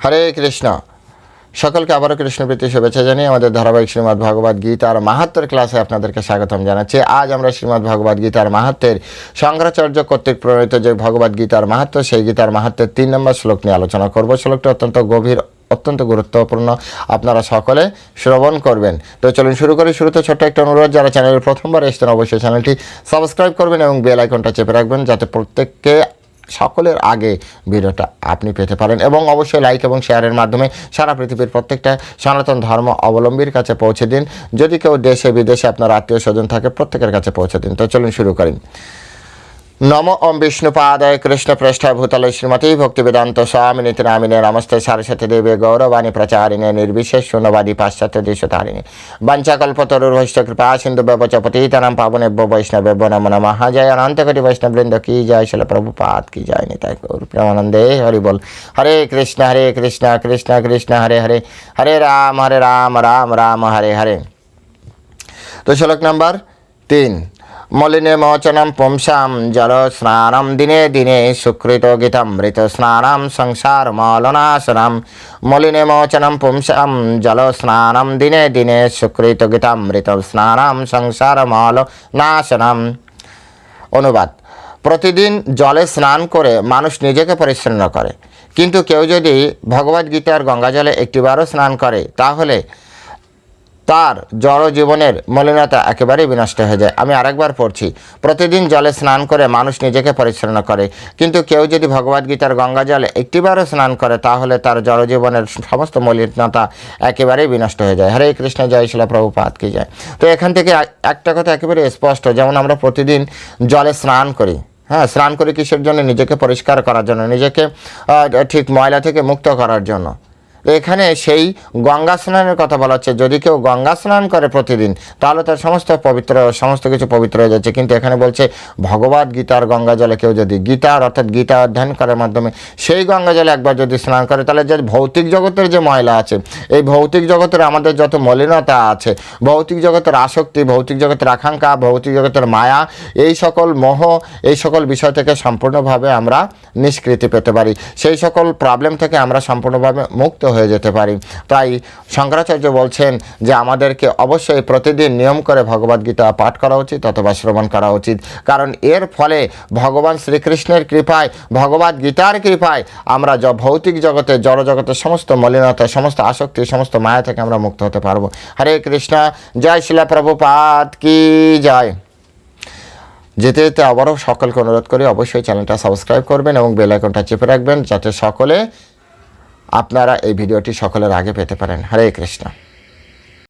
হরে কৃষ্ণ। সকলকে আবারও কৃষ্ণপ্রীতি, শুভেচ্ছা জানিয়ে আমাদের ধারাবাহিক শ্রীমৎ ভগবদ গীতার মাহাত্মের ক্লাসে আপনাদেরকে স্বাগতম জানাচ্ছি। আজ আমরা শ্রীমৎ ভগবদ গীতার মাহাত্মের শঙ্করাচার্য কর্তৃক প্রণীত যে ভগবদ গীতার মাহাত্ম সেই গীতার মাহাত্মের তিন নম্বর শ্লোক নিয়ে আলোচনা করব। শ্লোকটি অত্যন্ত গভীর, অত্যন্ত গুরুত্বপূর্ণ। আপনারা সকলে শ্রবণ করবেন। তো চলুন শুরু করি। শুরুতে ছোট্ট একটা অনুরোধ, যারা চ্যানেলের প্রথমবার এসছেন, অবশ্যই চ্যানেলটি সাবস্ক্রাইব করবেন এবং বেল আইকনটা চেপে রাখবেন, যাতে প্রত্যেককে সকলের আগে ভিডিওটা আপনি পেতে পারেন এবং অবশ্যই লাইক এবং শেয়ারের মাধ্যমে সারা পৃথিবীর প্রত্যেকটা সনাতন ধর্ম অবলম্বীর কাছে পৌঁছে দিন। যদি কেউ দেশে, বিদেশে আপনার আত্মীয় স্বজন থাকে, প্রত্যেকের কাছে পৌঁছে দিন। তো চলুন শুরু করি। নম ওম বিষ্ণুপাদায় কৃষ্ণ পৃষ্ঠায় ভূতলে শ্রীমতী ভক্তিবেদান্ত স্বামিনীতি নামিনে নমস্তে সারস্বতী দেবে গৌরবাণী প্রচারিণে নির্বিশেষ শূন্যবাদী পাশ্চাত্য দেশতারিণে। বঞ্চাকল্পতরুর্ভৈশ্চ কৃপা সিন্ধু ব্যবচ পতিতানাম পাবনেভ্য বৈষ্ণবেভ্য নম নমঃ। জয় অনন্তকটি বৈষ্ণববৃন্দ, কি জয় শিল প্রভুপাত কি জয় নিতাই গৌর প্রেমানন্দে হরি বল। হরে কৃষ্ণ হরে কৃষ্ণ কৃষ্ণ কৃষ্ণ, হরে হরে। হরে রাম হরে রাম রাম রাম, হরে হরে। তো শ্লোক নাম্বার তিন। মলিনে মোচনম পুংসাম জল স্নানম দিনে দিনে সুকৃত গীতামৃত স্নানম সংসার মলনাশনম। মলিনে মোচনম পুংসাম জল স্নানম দিনে দিনে সুকৃত গীতামৃত স্নানম সংসার মল নাশনম অনুবাদ, প্রতিদিন জলে স্নান করে মানুষ নিজেকে পরিচ্ছন্ন করে। কিন্তু কেউ যদি ভগবদ্গীতার গঙ্গা গঙ্গাজলে একটিবারও স্নান করে, তাহলে তার জড় জীবনের মলিনতা একেবারেই বিনষ্ট হয়ে যায়। আমি আরেকবার পড়ছি। প্রতিদিন জলে স্নান করে মানুষ নিজেকে পরিচ্ছন্ন করে। কিন্তু কেউ যদি ভগবদ্গীতার গঙ্গা জলে একটিবারও স্নান করে, তাহলে তার জড় জীবনের সমস্ত মলিনতা একেবারেই বিনষ্ট হয়ে যায়। হরে কৃষ্ণ, জয় শিলা প্রভুপাত কি যায় তো এখান থেকে একটা কথা একেবারে স্পষ্ট, যেমন আমরা প্রতিদিন জলে স্নান করি। হ্যাঁ স্নান করে কিসের জন্য? নিজেকে পরিষ্কার করার জন্য, নিজেকে ঠিক ময়লা থেকে মুক্ত করার জন্য। এখানে সেই গঙ্গা স্নানের কথা বলা হচ্ছে। যদি কেউ গঙ্গা স্নান করে প্রতিদিন, তাহলে তার সমস্ত পবিত্র, সমস্ত কিছু পবিত্র হয়ে যাচ্ছে। কিন্তু এখানে বলছে ভগবত গীতার গঙ্গা জলে কেউ যদি গীতার অর্থাৎ গীতা অধ্যয়ন করার মাধ্যমে সেই গঙ্গা জলে একবার যদি স্নান করে, তাহলে যে ভৌতিক জগতের যে ময়লা আছে, এই ভৌতিক জগতের আমাদের যত মলিনতা আছে, ভৌতিক জগতের আসক্তি, ভৌতিক জগতের আকাঙ্ক্ষা, ভৌতিক জগতের মায়া, এই সকল মোহ, এই সকল বিষয় থেকে সম্পূর্ণভাবে আমরা নিষ্কৃতি পেতে পারি। সেই সকল প্রবলেম থেকে আমরা সম্পূর্ণভাবে মুক্ত হয়ে যেতে পারি। তাই শঙ্করাচার্য বলছেন যে, আমাদেরকে অবশ্যই প্রতিদিন নিয়ম করে ভগবদ্গীতা পাঠ করা উচিত অথবা শ্রবণ করা উচিত। কারণ এর ফলে ভগবান শ্রীকৃষ্ণের কৃপায় ভগবদ গীতার কৃপায় আমরা য ভৌতিক জগতে জড় জগতের সমস্ত মলিনতা, সমস্ত আসক্তি, সমস্ত মায়া থেকে আমরা মুক্ত হতে পারব। হরে কৃষ্ণ, জয় শিলা প্রভুপাত কি জয়। যেতে যেতে আবারও সকলকে অনুরোধ করি, অবশ্যই চ্যানেলটা সাবস্ক্রাইব করবেন এবং বেল আইকনটা চেপে রাখবেন যাতে সকলে আপনারা এই ভিডিওটি সকলের আগে পেতে পারেন। হরে কৃষ্ণ।